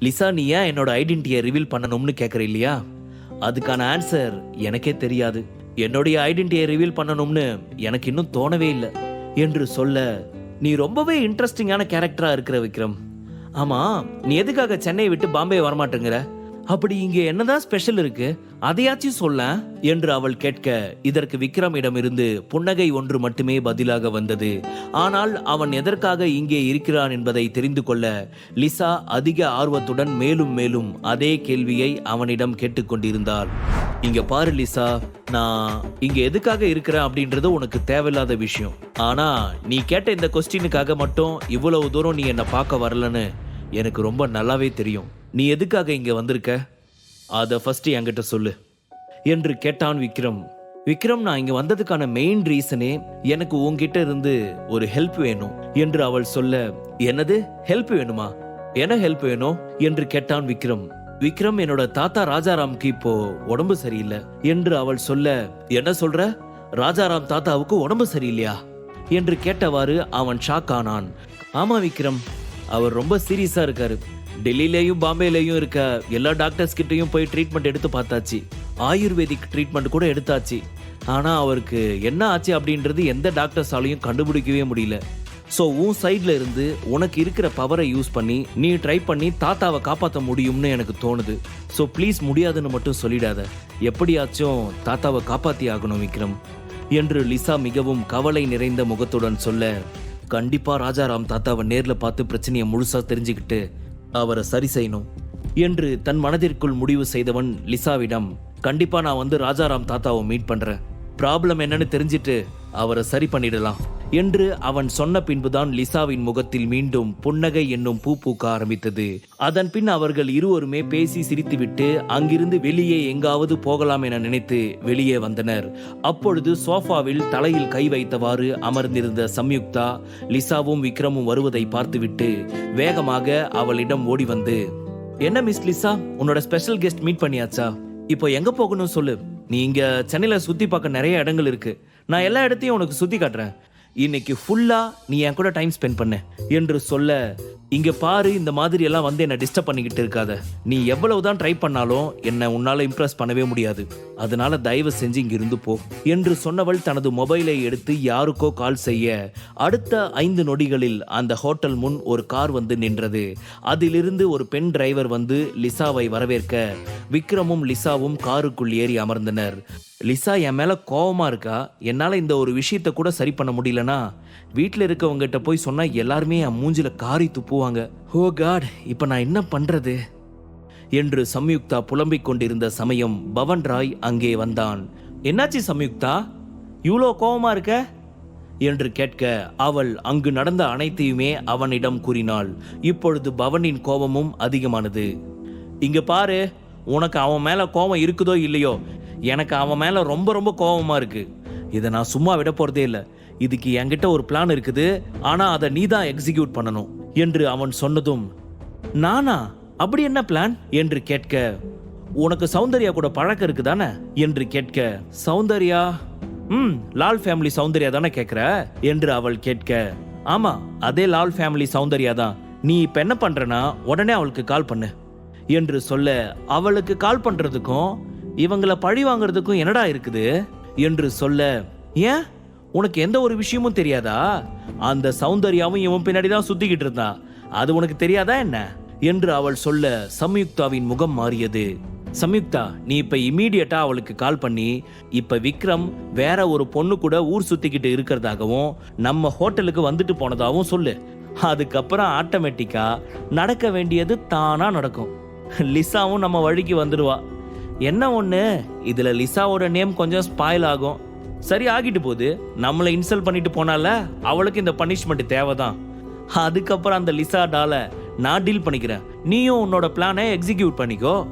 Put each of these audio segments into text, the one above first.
Lisa நீ ஏன் என்னோட ஐடென்டிட்டியை ரிவீல் பண்ணணும்னு கேட்குற இல்லையா? அதுக்கான ஆன்சர் எனக்கே தெரியாது. என்னுடைய ஐடென்டிட்டியை ரிவீல் பண்ணணும்னு எனக்கு இன்னும் தோணவே இல்லை. என்று சொல்ல நீ ரொம்பவே இன்ட்ரெஸ்டிங்கான கேரக்டரா இருக்கிற விக்ரம். ஆமா நீ எதுக்காக சென்னையை விட்டு பாம்பே வரமாட்டேங்கிற? அப்படி இங்கே என்னதான் ஸ்பெஷல் இருக்கு? அதையாச்சும் சொல்ல என்று அவள் கேட்க இதற்கு விக்ரமிடமிருந்து புன்னகை ஒன்று மட்டுமே பதிலாக வந்தது. ஆனால் அவன் எதற்காக இங்கே இருக்கிறான் என்பதை தெரிந்து கொள்ள லிசா அதிக ஆர்வத்துடன் மேலும் மேலும் அதே கேள்வியை அவனிடம் கேட்டுக்கொண்டிருந்தாள் இங்க பாரு லிசா நான் இங்க எதுக்காக இருக்கிறேன் அப்படின்றது உனக்கு தேவையில்லாத விஷயம். ஆனா நீ கேட்ட இந்த கொஸ்டினுக்காக மட்டும் இவ்வளவு தூரம் நீ என்னை பார்க்க வரலன்னு எனக்கு ரொம்ப நல்லாவே தெரியும். நீ எதுக்காக இங்க வந்திருக்க? அதை ஃபர்ஸ்ட் என்கிட்ட சொல்லு. என்று கேட்டான் விக்ரம். விக்ரம் நான் இங்க வந்ததுக்கான மெயின் ரீசனே எனக்கு உன்கிட்ட இருந்து ஒரு ஹெல்ப் வேணும் என்று அவள் சொல்ல என்னது? ஹெல்ப் வேணுமா? என்ன ஹெல்ப் வேணும்? என்று கேட்டான் விக்ரம். விக்ரம் என்னோட தாத்தா ராஜாராம்க்கு இப்போ உடம்பு சரியில்லை. என்று அவள் சொல்ல என்ன சொல்ற? ராஜாராம் தாத்தாவுக்கு உடம்பு சரியில்லையா? என்று கேட்டவாறு அவன் ஷாக் ஆனான். ஆமா விக்ரம் அவர் ரொம்ப சீரியஸா இருக்காரு. டெல்லியிலையும் பாம்பேலையும் இருக்க எல்லா டாக்டர்ஸ் கிட்டேயும் போய் ட்ரீட்மெண்ட் எடுத்து பார்த்தாச்சு. ஆயுர்வேதிக் ட்ரீட்மெண்ட் கூட எடுத்தாச்சு. ஆனால் அவருக்கு என்ன ஆச்சு அப்படின்றது எந்த டாக்டர்ஸாலையும் கண்டுபிடிக்கவே முடியல. ஸோ உன் சைடில் இருந்து உனக்கு இருக்கிற பவரை யூஸ் பண்ணி நீ ட்ரை பண்ணி தாத்தாவை காப்பாற்ற முடியும்னு எனக்கு தோணுது. ஸோ ப்ளீஸ் முடியாதுன்னு மட்டும் சொல்லிடாத. எப்படியாச்சும் தாத்தாவை காப்பாற்றி ஆகணும் விக்ரம். என்று லிசா மிகவும் கவலை நிறைந்த முகத்துடன் சொல்ல கண்டிப்பாக ராஜாராம் தாத்தாவை நேரில் பார்த்து பிரச்சனையை முழுசாக தெரிஞ்சுக்கிட்டு அவரை சரி செய்யணும் என்று தன் மனதிற்குள் முடிவு செய்தவன் லிசாவிடம் கண்டிப்பா நான் வந்து ராஜாராம் தாத்தாவை மீட் பண்றேன். ப்ராப்ளம் என்னன்னு தெரிஞ்சிட்டு அவரை சரி பண்ணிடலாம் என்று அவன் சொன்ன பின்புதான் லிசாவின் முகத்தில் மீண்டும் புன்னகை என்னும் பூ பூக்க ஆரம்பித்தது. அதன் பின் அவர்கள் இருவருமே பேசி சிரித்துவிட்டு அங்கிருந்து வெளியே எங்காவது போகலாம் என நினைத்து வெளியே வந்தனர். அப்பொழுது சோஃபாவில் தலையில் கை வைத்தவாறு அமர்ந்திருந்த சம்யுக்தா லிசாவும் விக்ரமும் வருவதை பார்த்துவிட்டு வேகமாக அவளிடம் ஓடி வந்து என்ன மிஸ் லிசா உன்னோட ஸ்பெஷல் கெஸ்ட் மீட் பண்ணியாச்சா? இப்போ எங்க போகணும் சொல்லு. நீ இங்க சென்னையில சுத்தி பார்க்க நிறைய இடங்கள் இருக்கு. நான் எல்லா இடத்தையும் உனக்கு சுத்தி காட்டுறேன். இன்னைக்கு ஃபுல்லா நீ என் கூட டைம் ஸ்பெண்ட் பண்ண என்று சொல்ல இங்க பாரு இந்த மாதிரி எல்லாம் வந்து என்ன டிஸ்டர்ப் பண்ணிக்கிட்டு இருக்காத. நீ எவ்வளவுதான் ட்ரை பண்ணாலும் என்னை உன்னால இம்ப்ரெஸ் பண்ணவே முடியாது. அதனால தயவு செஞ்சு இங்கிருந்து போ. என்று சொன்னவள் தனது மொபைலை எடுத்து யாருக்கோ கால் செய்ய அடுத்த ஐந்து நொடிகளில் அந்த ஹோட்டல் முன் ஒரு கார் வந்து நின்றது. அதிலிருந்து ஒரு பெண் டிரைவர் வந்து லிசாவை வரவேற்க விக்ரமும் லிசாவும் காருக்குள் ஏறி அமர்ந்தனர். லிசா என் மேல கோவமா இருக்கா? என்னால இந்த ஒரு விஷயத்த கூட சரி பண்ண முடியலனா? வீட்டில் இருக்கவங்ககிட்ட போய் சொன்னால் எல்லாருமே என் மூஞ்சில காரி துப்புவாங்க. ஓ காட் இப்போ நான் என்ன பண்ணுறது என்று சம்யுக்தா புலம்பிக் கொண்டிருந்த சமயம் பவன் ராய் அங்கே வந்தான். என்னாச்சு சம்யுக்தா? இவ்வளோ கோபமா இருக்க? என்று கேட்க அவள் அங்கு நடந்த அனைத்தையுமே அவனிடம் கூறினாள். இப்பொழுது பவனின் கோபமும் அதிகமானது. இங்க பாரு உனக்கு அவன் மேல கோபம் இருக்குதோ இல்லையோ? எனக்கு அவன் மேல ரொம்ப ரொம்ப கோபமா இருக்கு. இதை நான் சும்மா விட போறதே இல்லை. இதுக்கு என்கிட்ட ஒரு பிளான் இருக்குது. ஆனா அதை நீ தான் எக்ஸிக்யூட் பண்ணணும் என்று அவன் சொன்னதும் நானா? அப்படி என்ன பிளான் என்று கேட்க உனக்கு சௌந்தர்யா கூட பழக்கம் இருக்குதானே? என்று கேட்க சௌந்தர்யா? ம் லால் ஃபேமிலி சௌந்தர்யா தானே கேட்குற என்று அவள் கேட்க ஆமா அதே லால் ஃபேமிலி சௌந்தர்யா தான். நீ இப்ப என்ன பண்றனா உடனே அவளுக்கு கால் பண்ணு. என்று சொல்ல அவளுக்கு கால் பண்றதுக்கும் இவங்களை பழி வாங்குறதுக்கும் என்னடா இருக்குது? என்று சொல்ல ஏன்? உனக்கு எந்த ஒரு விஷயமும் தெரியாதா? அந்த சௌந்தர்யாவும் இவன் பின்னாடி தான் சுத்திக்கிட்டு இருந்தான் அது உனக்கு தெரியாதா என்ன? என்று அவள் சொல்ல சம்யுக்தாவின் முகம் மாறியது. சம்யுக்தா நீ இப்ப இமீடியட்டா அவளுக்கு கால் பண்ணி இப்ப விக்ரம் வேற ஒரு பொண்ணு கூட ஊர் சுத்திக்கிட்டு இருக்கிறதாகவும் நம்ம ஹோட்டலுக்கு வந்துட்டு போனதாகவும் சொல்லு. அதுக்கப்புறம் ஆட்டோமேட்டிக்கா நடக்க வேண்டியது தானா நடக்கும். லிசாவும் நம்ம வழிக்கு வந்துடுவா என்ன ஒண்ணு? இதுல லிசாவோட நேம் கொஞ்சம் ஸ்பாயில் ஆகும். சரி ஆகிட்டு போகுது. நம்மளை இன்சல்ட் பண்ணிட்டு போனால அவளுக்கு இந்த பனிஷ்மெண்ட் தேவைதான். அதுக்கப்புறம் அந்த லிசா டால நான் டீல் பண்ணிக்கிறேன். நீயும் உன்னோட பிளானை எக்ஸிக்யூட் பண்ணிக்கோ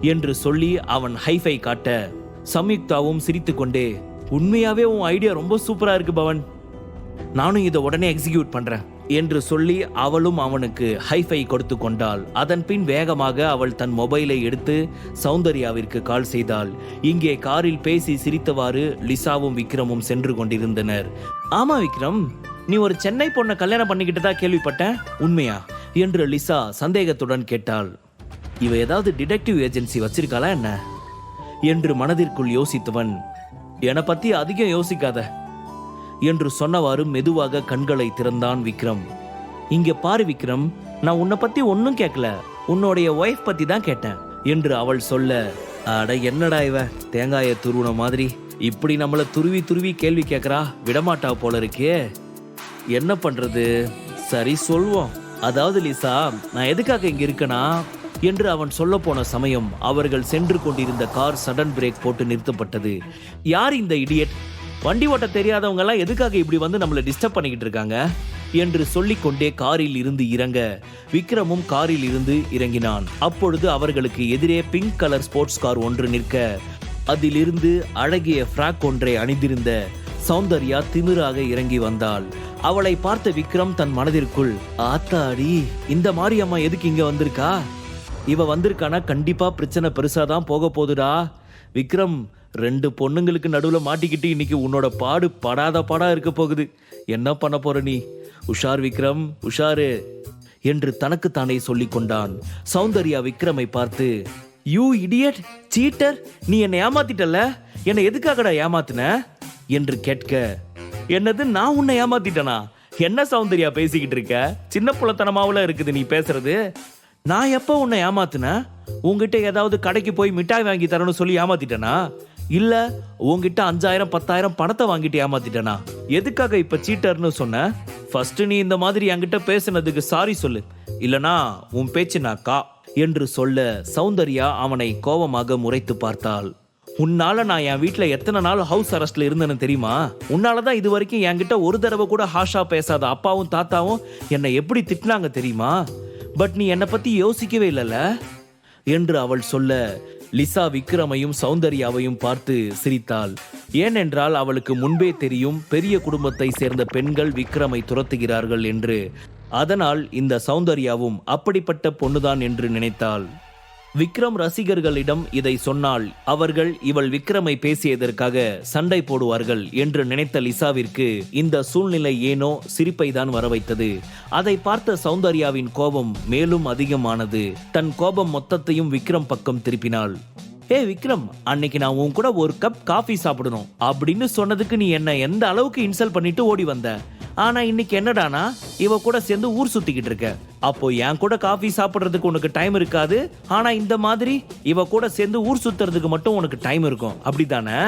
என்று சொல்லி அவன் ஹைஃபை காட்ட சம்யுக்தாவும் சிரித்துக்கொண்டே உண்மையாவே உன் ஐடியா ரொம்ப சூப்பரா இருக்கு பவன். நானும் இதை உடனே எக்ஸிக்யூட் பண்றேன். என்று சொல்லி அவளும் அவனுக்கு ஹைஃபை கொடுத்து கொண்டாள். அதன் பின் வேகமாக அவள் தன் மொபைலை எடுத்து சௌந்தர்யாவிற்கு கால் செய்தாள். இங்கே காரில் பேசி சிரித்தவாறு லிசாவும் விக்ரமும் சென்று கொண்டிருந்தனர். ஆமா விக்ரம். நீ ஒரு சென்னை பொண்ணை கல்யாணம் பண்ணிக்கிட்டதா கேள்விப்பட்டேன். உண்மையா? என்று லிசா சந்தேகத்துடன் கேட்டாள். இவ ஏதாவது டிடெக்டிவ் ஏஜென்சி வச்சிருக்காளா என்ன? என்று மனதிற்குள் யோசித்தவன். என்னை பத்தி அதிகம் யோசிக்காத. என்று சொன்னவாறு மெதுவாக கண்களை திறந்தான் விக்ரம். இங்க பாரு விக்ரம் நான் உன்னை பத்தி ஒன்னும் கேட்கல உன்னுடைய ஒய்ஃப் பத்தி தான் கேட்டேன் என்று அவள் சொல்ல அட என்னடா இவ தேங்காய துருவன மாதிரி. இப்படி நம்மள துருவி துருவி கேள்வி கேட்கறா விடமாட்டா போல இருக்கே. என்ன பண்றது? சரி சொல்வோம். அதாவது லிசா நான் எதுக்காக இங்க இருக்கனா? என்று அவன் சொல்ல போன சமயம் அவர்கள் சென்று கொண்டிருந்த கார் சடன் பிரேக் போட்டு நிறுத்தப்பட்டது. யார் இந்த இடியட் வண்டி ஓட்ட தெரியாதவங்க எல்லாம் எதுக்காக இப்படி வந்து நம்மளை டிஸ்டர்ப் பண்ணிக்கிட்டு இருக்காங்க? என்று சொல்லிக்கொண்டே காரில் இருந்து இறங்க விக்ரமும் காரில் இருந்து இறங்கினான். அப்பொழுது அவர்களுக்கு எதிரே பிங்க் கலர் ஸ்போர்ட்ஸ் கார் ஒன்று நிற்க அதிலிருந்து அழகிய ஃப்ராக் ஒன்றை அணிந்திருந்த சௌந்தர்யா திமிராக இறங்கி வந்தாள். அவளை பார்த்த விக்ரம் தன் மனதிற்குள் ஆத்தாடி இந்த மாதிரி அம்மா எதுக்கு இங்க வந்திருக்கா? இவ வந்திருக்கானா? கண்டிப்பா பிரச்சனை பெருசா தான் போக போகுதுடா. விக்ரம் ரெண்டு பொண்ணுங்களுக்கு நடுவில் மாட்டிக்கிட்டு இன்னைக்கு உன்னோட பாடு படாத பாடாக இருக்க போகுது. என்ன பண்ண போற நீ? உஷார் விக்ரம் உஷாரு. என்று தனக்குத்தானே சொல்லிக் கொண்டான். சௌந்தர்யா விக்ரமை பார்த்து யூ இடியட் சீட்டர் நீ என்னை ஏமாத்திட்டல என்னை எதுக்காகடா ஏமாத்தின? என்று கேட்க என்னது நான் உன்னை ஏமாத்திட்டனா? என்ன சௌந்தர்யா பேசிக்கிட்டு இருக்க? சின்ன புலத்தனமாவில் இருக்குது நீ பேசுறது. நான் எப்போ உன்னை ஏமாத்தின? உங்ககிட்ட ஏதாவது கடைக்கு போய் மிட்டாய் வாங்கி தரணும்னு சொல்லி ஏமாத்திட்டனா? இல்ல உங்ககிட்ட அஞ்சாயிரம் பத்தாயிரம் பணத்தை வாங்கிட்டு ஏமாத்திட்டனா? எதுக்காக இப்ப சீட்டர்னு சொன்ன? ஃபர்ஸ்ட் நீ இந்த மாதிரி என்கிட்ட பேசுனதுக்கு சாரி சொல்லு. இல்லனா உன் பேச்சு நான் கா என்று சொல்ல சௌந்தர்யா அவனை கோபமாக முறைத்து பார்த்தாள். உன்னால நான் என் வீட்டில் எத்தனை நாள் ஹவுஸ் அரெஸ்ட்ல இருந்தேன்னு தெரியுமா? உன்னால தான் இது வரைக்கும் என்கிட்ட ஒரு தடவை கூட ஹாஷா பேசாத அப்பாவும் தாத்தாவும் என்னை எப்படி திட்டினாங்க தெரியுமா? பட் நீ என்னை பத்தி யோசிக்கவே இல்லைல்ல என்று அவள் சொல்ல லிசா விக்ரமையும் சௌந்தர்யாவையும் பார்த்து சிரித்தாள். ஏனென்றால் அவளுக்கு முன்பே தெரியும் பெரிய குடும்பத்தை சேர்ந்த பெண்கள் விக்ரமை துரத்துகிறார்கள் என்று. அதனால் இந்த சௌந்தர்யாவும் அப்படிப்பட்ட பொண்ணுதான் என்று நினைத்தாள். விக்ரம் ரசிகர்களிடம் இதை சொன்னால் அவர்கள் இவள் விக்ரமை பேசியதற்காக சண்டை போடுவார்கள் என்று நினைத்த லிசாவிற்கு இந்த சூழ்நிலை ஏனோ சிரிப்பை தான் வரவைத்தது. அதை பார்த்த சௌந்தர்யாவின் கோபம் மேலும் அதிகமானது. தன் கோபம் மொத்தத்தையும் விக்ரம் பக்கம் திருப்பினாள். ஏ விக்ரம் அன்னைக்கு நான் உன் கூட ஒரு கப் காஃபி சாப்பிடணும். அப்படின்னு சொன்னதுக்கு நீ என்ன எந்த அளவுக்கு இன்சல்ட் பண்ணிட்டு ஓடி வந்த? ஆனா இன்னைக்கு என்னடானா இவ கூட சேர்ந்து ஊர் சுத்திக்கிட்டு இருக்க. அப்போ என் கூட காஃபி சாப்பிடுறதுக்கு உனக்கு டைம் இருக்காது? ஆனா இந்த மாதிரி இவ கூட சேர்ந்து ஊர் சுத்துறதுக்கு மட்டும் உனக்கு டைம் இருக்கும். அப்படிதானே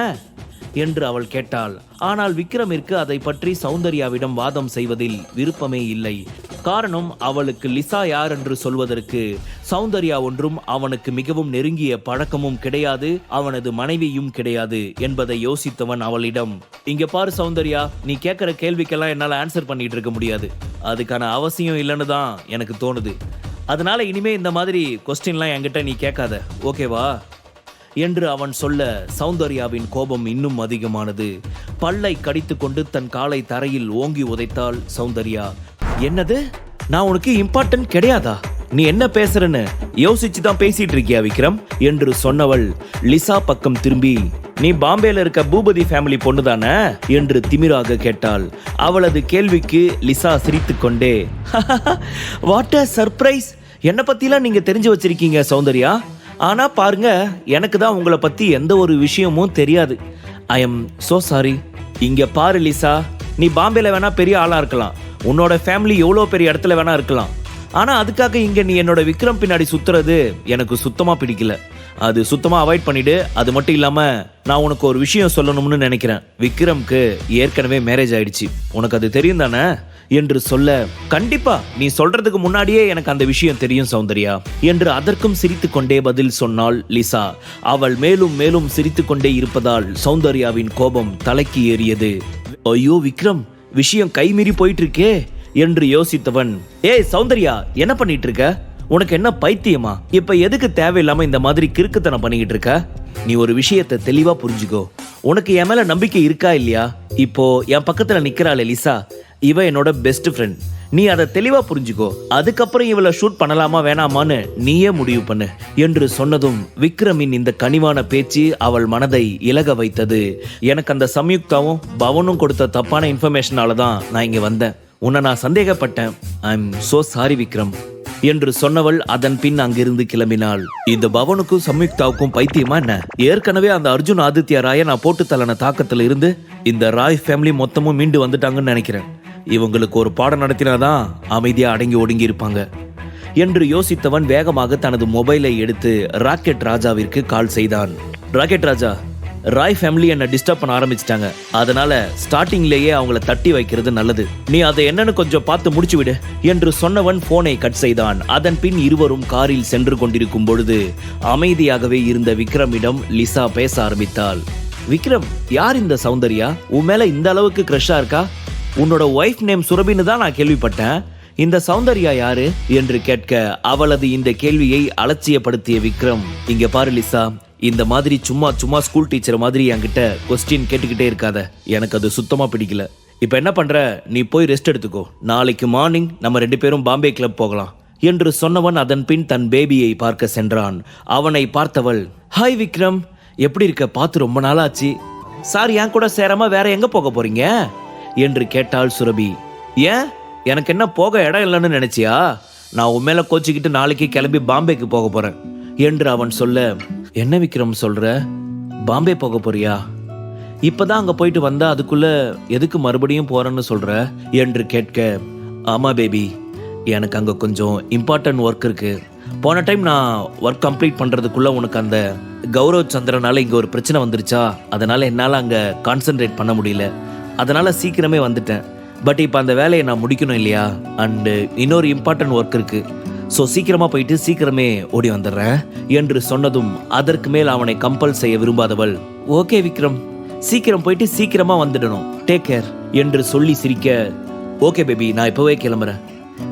என்று அவள் கேட்டாள். ஆனால் விக்ரமிற்கு அதை பற்றி சௌந்தர்யாவிடம் வாதம் செய்வதில் விருப்பமே இல்லை. காரணம் அவளுக்கு லிசா யார் என்று சொல்வதற்கு. சௌந்தர்யா ஒன்றும் அவனுக்கு மிகவும் நெருங்கிய பழக்கமும் கிடையாது அவனது மனைவியும் கிடையாது என்பதை யோசித்தவன் அவளிடம். இங்க பாரு சௌந்தர்யா நீ கேட்கிற கேள்விக்கெல்லாம் என்னால ஆன்சர் பண்ணிட்டு இருக்க முடியாது. அதுக்கான அவசியம் இல்லைன்னு தான் எனக்கு தோணுது. அதனால இனிமே இந்த மாதிரி கொஸ்டின்லாம் என்கிட்ட நீ கேட்காத. ஓகேவா என்று அவன் சொல்ல சௌந்தர்யாவின் கோபம் இன்னும் அதிகமானது. பல்லை கடித்துக்கொண்டு தன் காலை தரையில் ஓங்கி உதைத்தாள் சௌந்தர்யா. என்னது? நான் உனக்கு இம்பார்ட்டன்ட் கிடையாதா? நீ என்ன பேசுறன்னு? யோசிச்சு தான் பேசிட்டு இருக்கியா விக்ரம்? என்று சொன்னவள் லிசா பக்கம் திரும்பி நீ பாம்பேல இருக்க பூபதி ஃபேமிலி பொண்ணு தானே என்று திமிராக கேட்டாள். அவளது கேள்விக்கு லிசா சிரித்துக்கொண்டே வாட் அ சர்ப்ரைஸ் என்ன பத்திலாம் நீங்க தெரிஞ்சு வச்சிருக்கீங்க சௌந்தர்யா. ஆனால் பாருங்க எனக்கு தான் உங்களை பற்றி எந்த ஒரு விஷயமும் தெரியாது. ஐ எம் ஸோ சாரி இங்கே பாரு லிசா. நீ பாம்பேல வேணா பெரிய ஆளாக இருக்கலாம். உன்னோட ஃபேமிலி எவ்வளோ பெரிய இடத்துல வேணா இருக்கலாம். ஆனால் அதுக்காக இங்கே நீ என்னோட விக்ரம் பின்னாடி சுத்துறது எனக்கு சுத்தமாக பிடிக்கல. அது சுத்தமாக அவாய்ட் பண்ணிடு. அது மட்டும் இல்லாமல் நான் உனக்கு ஒரு விஷயம் சொல்லணும்னு நினைக்கிறேன். விக்ரம்க்கு ஏற்கனவே மேரேஜ் ஆயிடுச்சு. உனக்கு அது தெரியும் தானே? என்று சொல்ல கண்டிப்பா நீ சொல்றதுக்கு முன்னாடியே எனக்கு அந்த விஷயம் தெரியும் சௌந்தர்யா என்று அதற்கும் சிரித்துக்கொண்டே பதில் சொன்னாள் லிசா. அவள் மேலும் மேலும் சிரித்துக்கொண்டே இருப்பதால் சௌந்தர்யாவின் கோபம் தலைக்கு ஏறியது. ஐயோ விக்ரம் விஷயம் கைமீறி போயிட்டு இருக்கே என்று யோசித்தவன். ஏய் சௌந்தர்யா என்ன பண்ணிட்டு இருக்க உனக்கு என்ன பைத்தியமா? இப்ப எதுக்கு தேவையில்லாம இந்த மாதிரி கிறுக்குத்தனம் பண்ணிக்கிட்டு இருக்க? நீ ஒரு விஷயத்த தெளிவா புரிஞ்சுக்கோ. உனக்கு என் மேல நம்பிக்கை இருக்கா இல்லையா? இப்போ என் பக்கத்துல நிக்கிறாள் லிசா. இவ என்னோட பெஸ்ட் ஃப்ரெண்ட் நீ அதை தெளிவா புரிஞ்சுக்கோ. அதுக்கப்புறம் இவளை ஷூட் பண்ணலாமா வேணாமான்னு நீயே முடிவு பண்ணு. என்று சொன்னதும் விக்ரமின் இந்த கனிவான பேச்சு அவள் மனதை இலக வைத்தது. எனக்கு அந்த சம்யுக்தாவும் பவனும் கொடுத்த தப்பான இன்ஃபர்மேஷனால தான் நான் இங்கே வந்தேன். உன்னை நான் சந்தேகப்பட்டேன். I am so sorry Vikram. என்று சொன்னவள் அதன் பின் அங்கிருந்து கிளம்பினாள். இந்த பவனுக்கும் சம்யுக்தாவுக்கும் பைத்தியமா என்ன? ஏற்கனவே அந்த அர்ஜுன் ஆதித்யா ராய நான் போட்டு தள்ளன தாக்கத்துல இருந்து இந்த ராய் ஃபேமிலி மொத்தமும் மீண்டு வந்துட்டாங்கன்னு நினைக்கிறேன். இவங்களுக்கு ஒரு பாடம் நடத்தினாதான் அமைதியாக அடங்கி ஒடுங்கி இருப்பாங்க என்று யோசித்தவன் வேகமாக தனது மொபைலை எடுத்து ராக்கெட் ராஜாவிற்கு கால் செய்தான். ராக்கெட் ராஜா ராய் ஃபேமிலி என்னை டிஸ்டர்ப் பண்ண ஆரம்பிச்சிட்டாங்க. அதனால ஸ்டார்டிங்லேயே அவங்கள தட்டி வைக்கிறது நல்லது. நீ அதை என்னன்னு கொஞ்சம் பார்த்து முடிச்சு விடு என்று சொன்னவன் போனை கட் செய்தான். அதன் பின் இருவரும் காரில் சென்று கொண்டிருக்கும் பொழுது அமைதியாகவே இருந்த விக்ரமிடம் லிசா பேச ஆரம்பித்தாள். விக்ரம் யார் இந்த சௌந்தர்யா? உன் மேல இந்த அளவுக்கு க்ரஷா இருக்கா? உன்னோட ஒய்ஃப் நேம் சுரபின்னு தான் நான் கேள்விப்பட்டேன். இந்த சௌந்தர்யா யாரு என்று கேட்க அவளது இந்த கேள்வியை அலட்சியப்படுத்திய விக்ரம் இங்க பாரு லிசா இந்த மாதிரி சும்மா சும்மா ஸ்கூல் டீச்சர் மாதிரி என்கிட்ட கொஸ்டின் கேட்டுக்கிட்டே இருக்காத. எனக்கு அது சுத்தமா பிடிக்கல. இப்போ என்ன பண்ற? நீ போய் ரெஸ்ட் எடுத்துக்கோ. நாளைக்கு மார்னிங் நம்ம ரெண்டு பேரும் பாம்பே கிளப் போகலாம். என்று சொன்னவன் அதன் பின் தன் பேபியை பார்க்க சென்றான். அவனை பார்த்தவள் ஹாய் விக்ரம் எப்படி இருக்க? பார்த்து ரொம்ப நாளாச்சு. சார் என் கூட சேராம வேற எங்க போக போறீங்க? என்று கேட்டாள் சுரபி. ஏன்? எனக்கு என்ன போக இடம் இல்லைன்னு நினைச்சியா? நான் உன் கோச்சிக்கிட்டு நாளைக்கு கிளம்பி பாம்பேக்கு போக போறேன் என்று அவன் சொல்ல. என்ன விக்ரம் சொல்ற? பாம்பே போக போறியா? இப்பதான் அங்க போயிட்டு வந்தா அதுக்குள்ள எதுக்கு மறுபடியும் போறேன்னு சொல்ற? என்று கேட்க. ஆமா பேபி எனக்கு அங்க கொஞ்சம் இம்பார்ட்டன்ட் ஒர்க் இருக்கு. போன டைம் நான் ஒர்க் கம்ப்ளீட் பண்றதுக்குள்ள உனக்கு அந்த கௌரவ் சந்திரனால இங்க ஒரு பிரச்சனை வந்துருச்சா? அதனால என்னால அங்க கான்சென்ட்ரேட் பண்ண முடியல. அதனால் சீக்கிரமே வந்துட்டேன். பட் இப்போ அந்த வேலையை நான் முடிக்கணும் இல்லையா? அண்டு இன்னொரு இம்பார்ட்டன்ட் ஒர்க் இருக்குது ஸோ சீக்கிரமாக போயிட்டு சீக்கிரமே ஓடி வந்துடுறேன். என்று சொன்னதும் அதற்கு மேல் அவனை கம்பல் செய்ய விரும்பாதவள் ஓகே விக்ரம் சீக்கிரம் போயிட்டு சீக்கிரமாக வந்துடணும். டேக் கேர் என்று சொல்லி சிரிக்க ஓகே பேபி நான் இப்போவே கிளம்புறேன்.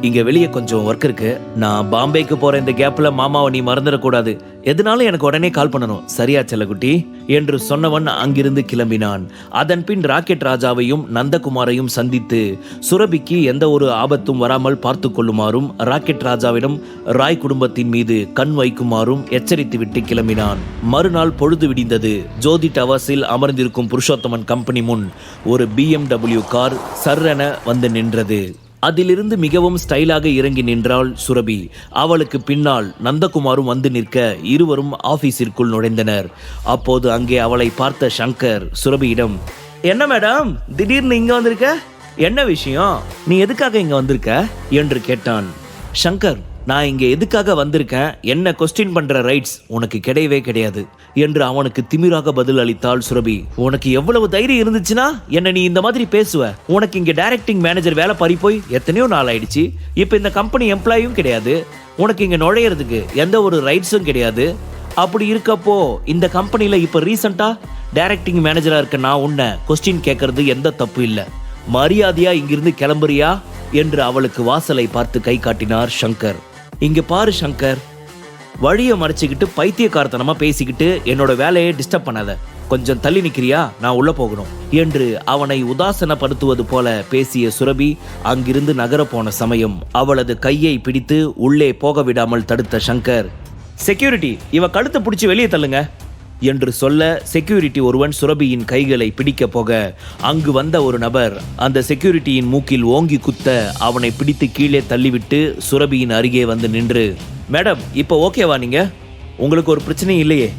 இங்க வெளியே கொஞ்சம் ஒர்க் இருக்கு. நான் பாம்பேக்கு போற இந்த கேப்ல மாமாவை நீ மறந்துடக்கூடாது எதுனாலும் எனக்கு உடனே கால் பண்ணணும். சரியா செல்லக்குட்டி? என்று சொன்னவன் அங்கிருந்து கிளம்பினான். அதன் பின் ராக்கெட் ராஜாவையும் நந்தகுமாரையும் சந்தித்து சுரபிக்கு எந்த ஒரு ஆபத்தும் வராமல் பார்த்து கொள்ளுமாறும் ராக்கெட் ராஜாவிடம் ராய் குடும்பத்தின் மீது கண் வைக்குமாறும் எச்சரித்துவிட்டு கிளம்பினான். மறுநாள் பொழுது விடிந்தது. ஜோதி டவர்ஸில் அமர்ந்திருக்கும் புருஷோத்தமன் கம்பெனி முன் ஒரு பிஎம்டபிள்யூ கார் சர்ரென வந்து நின்றது. அதிலிருந்து மிகவும் ஸ்டைலாக இறங்கி நின்றாள் சுரபி. அவளுக்கு பின்னால் நந்தகுமாரும் வந்து நிற்க இருவரும் ஆபீஸிற்குள் நுழைந்தனர். அப்போது அங்கே அவளை பார்த்த சங்கர் சுரபியிடம் என்ன மேடம் திடீர்னு இங்க வந்திருக்க? என்ன விஷயம்? நீ எதுக்காக இங்க வந்திருக்க? என்று கேட்டான். சங்கர் நான் இங்கே எதுக்காக வந்திருக்கேன்? என்ன கொஸ்டின் பண்ற ரைட்ஸ் உனக்கு கிடையவே கிடையாது. என்று அவனுக்கு திமிராக பதில் அளித்தாள் சுரபி. உனக்கு எவ்வளவு தைரியம் இருந்துச்சுன்னா என்ன நீ இந்த மாதிரி பேசுவ. உனக்கு இங்க டைரக்டிங் மேனேஜர் வேலை பறி போய் எத்தனையோ நாள் ஆயிடுச்சு. இப்போ இந்த கம்பெனி எம்ப்ளாயும் கிடையாது. உனக்கு இங்க நுழையிறதுக்கு எந்த ஒரு ரைட்ஸும் கிடையாது. அப்படி இருக்கப்போ இந்த கம்பெனியில் இப்போ ரீசெண்டா டைரக்டிங் மேனேஜரா இருக்க நான் உன்னை கொஸ்டின் கேட்கறது எந்த தப்பு இல்லை. மரியாதையா இங்கிருந்து கிளம்புறியா? என்று அவளுக்கு வாசலை பார்த்து கை காட்டினார் சங்கர். இங்க பாரு சங்கர். வழியை மறைச்சிக்கிட்டு பைத்தியக்காரத்தனமா பேசிக்கிட்டு என்னோட வேலையை டிஸ்டர்ப் பண்ணாத. கொஞ்சம் தள்ளி நிக்கிறியா? நான் உள்ள போகணும். என்று அவனை உதாசனப்படுத்துவது போல பேசிய சுரபி அங்கிருந்து நகர போன சமயம் அவளது கையை பிடித்து உள்ளே போக விடாமல் தடுத்த சங்கர் செக்யூரிட்டி இவ கழுத்தை பிடிச்சி வெளியே தள்ளுங்க. என்று சொல்ல செக்யூரிட்டி ஒருவன் சுரபியின் கைகளை பிடிக்க போக அங்கு வந்த ஒரு நபர் அந்த செக்யூரிட்டியின் மூக்கில் ஓங்கி குத்த அவனை பிடித்து கீழே தள்ளிவிட்டு சுரபியின் அருகே வந்து நின்று மேடம் இப்போ ஓகேவா நீங்க? உங்களுக்கு ஒரு பிரச்சனையும் இல்லையே?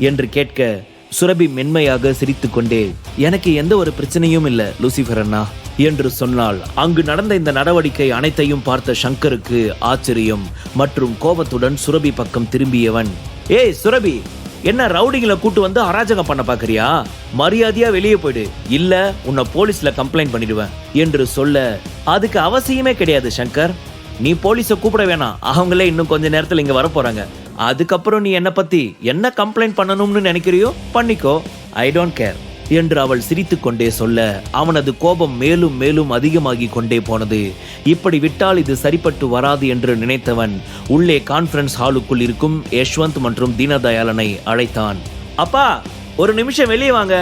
என்று கேட்க சுரபி மென்மையாக சிரித்துக்கொண்டே எனக்கு எந்த ஒரு பிரச்சனையும் இல்லை லூசிஃபர் அண்ணா என்று சொன்னால். அங்கு நடந்த இந்த நடவடிக்கை அனைத்தையும் பார்த்த சங்கருக்கு ஆச்சரியம் மற்றும் கோபத்துடன் சுரபி பக்கம் திரும்பியவன் ஏய் சுரபி! என்ன ரவுடிங்களை கூட்டு வந்து அராஜகம் பண்ண பாக்குறியா? மரியாதையா வெளியே போயிடு. இல்ல உன்னை போலீஸ்ல கம்ப்ளைண்ட் பண்ணிடுவேன் என்று சொல்ல அதுக்கு அவசியமே கிடையாது சங்கர். நீ போலீஸை கூப்பிட வேணாம். அவங்களே இன்னும் கொஞ்ச நேரத்தில் இங்க வர போறாங்க அதுக்கப்புறம் நீ என்னை பத்தி என்ன கம்ப்ளைண்ட் பண்ணணும்னு நினைக்கிறியோ பண்ணிக்கோ. ஐ டோன்ட் கேர் என்று அவள் சிரித்துக்கொண்டே சொல்ல அவனது கோபம் மேலும் மேலும் அதிகமாகி கொண்டே போனது. இப்படி விட்டால் இது சரிப்பட்டு வராது என்று நினைத்தவன் உள்ளே கான்ஃபரன்ஸ் ஹாலுக்குள் இருக்கும் யஷ்வந்த் மற்றும் தீனதயாளனை அழைத்தான். அப்பா ஒரு நிமிஷம் வெளியே வாங்க.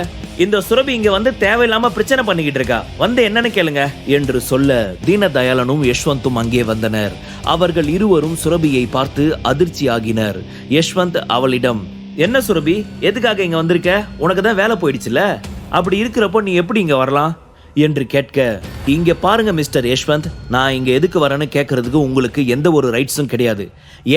இந்த சுரபி இங்க வந்து தேவையில்லாம பிரச்சனை பண்ணிக்கிட்டு இருக்கா. வந்து என்னன்னு கேளுங்க என்று சொல்ல தீனதயாளனும் யஷ்வந்தும் அங்கே வந்தனர். அவர்கள் இருவரும் சுரபியை பார்த்து அதிர்ச்சி ஆகினர் யஷ்வந்த் அவளிடம் என்ன சுரபி எதுக்காக இங்க வந்திருக்க? உனக்கு தான் வேலை போயிடுச்சுல? அப்படி இருக்கிறப்போ நீ எப்படி இங்க வரலாம்? என்று கேட்க இங்க பாருங்க மிஸ்டர் யஷ்வந்த் நான் இங்க எதுக்கு வரேன்னு கேட்கறதுக்கு உங்களுக்கு எந்த ஒரு ரைட்ஸும் கிடையாது.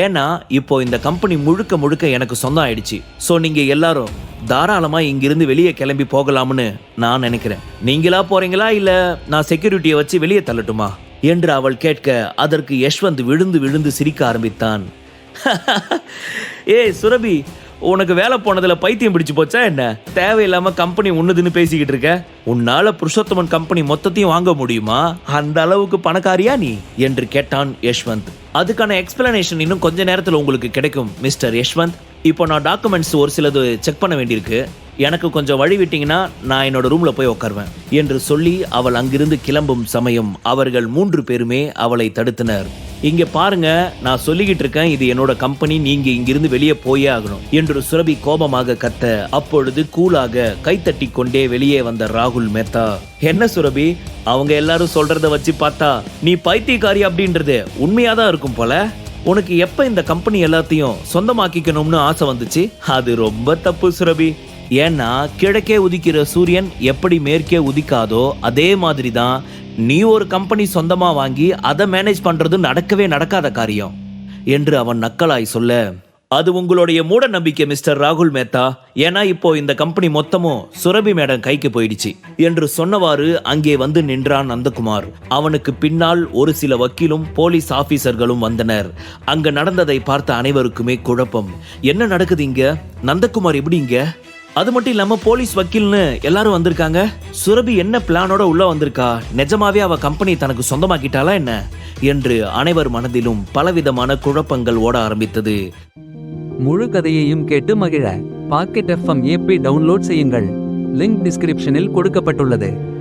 ஏன்னா இப்போ இந்த கம்பெனி முழுக்க முழுக்க எனக்கு சொந்தம் ஆயிடுச்சு ஸோ நீங்க எல்லாரும் தாராளமா இங்கிருந்து வெளியே கிளம்பி போகலாம்னு நான் நினைக்கிறேன். நீங்களா போறீங்களா? இல்ல நான் செக்யூரிட்டியை வச்சு வெளியே தள்ளட்டுமா? என்று அவள் கேட்க அதற்கு யஷ்வந்த் விழுந்து விழுந்து சிரிக்க ஆரம்பித்தான். ஏய் சுரபி உனக்கு வேலை போனதுல பைத்தியம் பிடிச்சு போச்சா என்ன? தேவையில்லாம கம்பெனி உன்னுதுன்னு பேசிக்கிட்டு இருக்க? உன்னால புருஷோத்தமன் கம்பெனி மொத்தத்தையும் வாங்க முடியுமா? அந்த அளவுக்கு பணக்காரியா நீ? என்று கேட்டான் யஷ்வந்த். அதுக்கான எக்ஸ்பிளனேஷன் இன்னும் கொஞ்ச நேரத்துல உங்களுக்கு கிடைக்கும் மிஸ்டர் யஷ்வந்த். இப்போ நான் டாக்குமெண்ட்ஸ் ஒரு சிலது செக் பண்ண வேண்டியிருக்கு. எனக்கு கொஞ்சம் வழி விட்டீங்கன்னா நான் என்னோட ரூம்ல போய் உட்காருவேன் என்று சொல்லி அவள் அங்கிருந்து கிளம்பும் சமயம் அவர்கள் மூன்று பேருமே அவளை தடுத்தனர். இங்க பாருங்க நான் சொல்லிக்கிட்டு இருக்கேன் இது என்னோட கம்பெனி நீங்க இங்கிருந்து வெளியே போயே ஆகணும் என்று சுரபி கோபமாக கத்த அப்பொழுது கூலாக கைத்தட்டி கொண்டே வெளியே வந்த ராகுல் மேத்தா என்ன சுரபி அவங்க எல்லாரும் சொல்றத வச்சு பார்த்தா நீ பைத்தியக்காரி அப்படின்றது உண்மையாதான் இருக்கும் போல? உனக்கு எப்ப இந்த கம்பெனி எல்லாத்தையும் சொந்தமாக்கிக்கணும்னு ஆசை வந்துச்சு? அது ரொம்ப தப்பு சுரபி. ஏன்னா கிழக்கே உதிக்கிற சூரியன் எப்படி மேற்கே உதிக்காதோ அதே மாதிரி தான் நீ ஒரு கம்பெனி சொந்தமாக வாங்கி அதை மேனேஜ் பண்ணுறது நடக்கவே நடக்காத காரியம் என்று அவன் நக்கலாய் சொல்ல அது உங்களுடைய மூட நம்பிக்கை மிஸ்டர் ராகுல் மேத்தா. ஏன்னா இப்போ இந்த கம்பெனி மொத்தமும் சுரபி மேடம் கைக்கு போயிடுச்சு என்று சொன்னவாறு அங்கே வந்து நின்றான் நந்தகுமார். அவனுக்கு பின்னால் ஒரு சில வக்கீலும் போலீஸ் ஆபீசர்களும் வந்தனர். அங்கு நடந்ததை பார்த்த அனைவருக்குமே குழப்பம். என்ன நடக்குது இங்க? நந்தகுமார் எப்படி இங்க? அது மட்டும் இல்லாம போலீஸ் வக்கீல்னு எல்லாரும் வந்திருக்காங்க. சுரபி என்ன பிளானோட உள்ள வந்திருக்கா? நிஜமாவே அவ கம்பெனி தனக்கு சொந்தமாக்கிட்டாளா என்ன? என்று அனைவர் மனதிலும் பலவிதமான குழப்பங்கள் ஓட ஆரம்பித்தது. முழு கதையையும் கேட்டு மகிழ. பாக்கெட் எஃப்எம் ஏபி டவுன்லோட் செய்யுங்கள். லிங்க் டிஸ்கிரிப்ஷனில் கொடுக்கப்பட்டுள்ளது.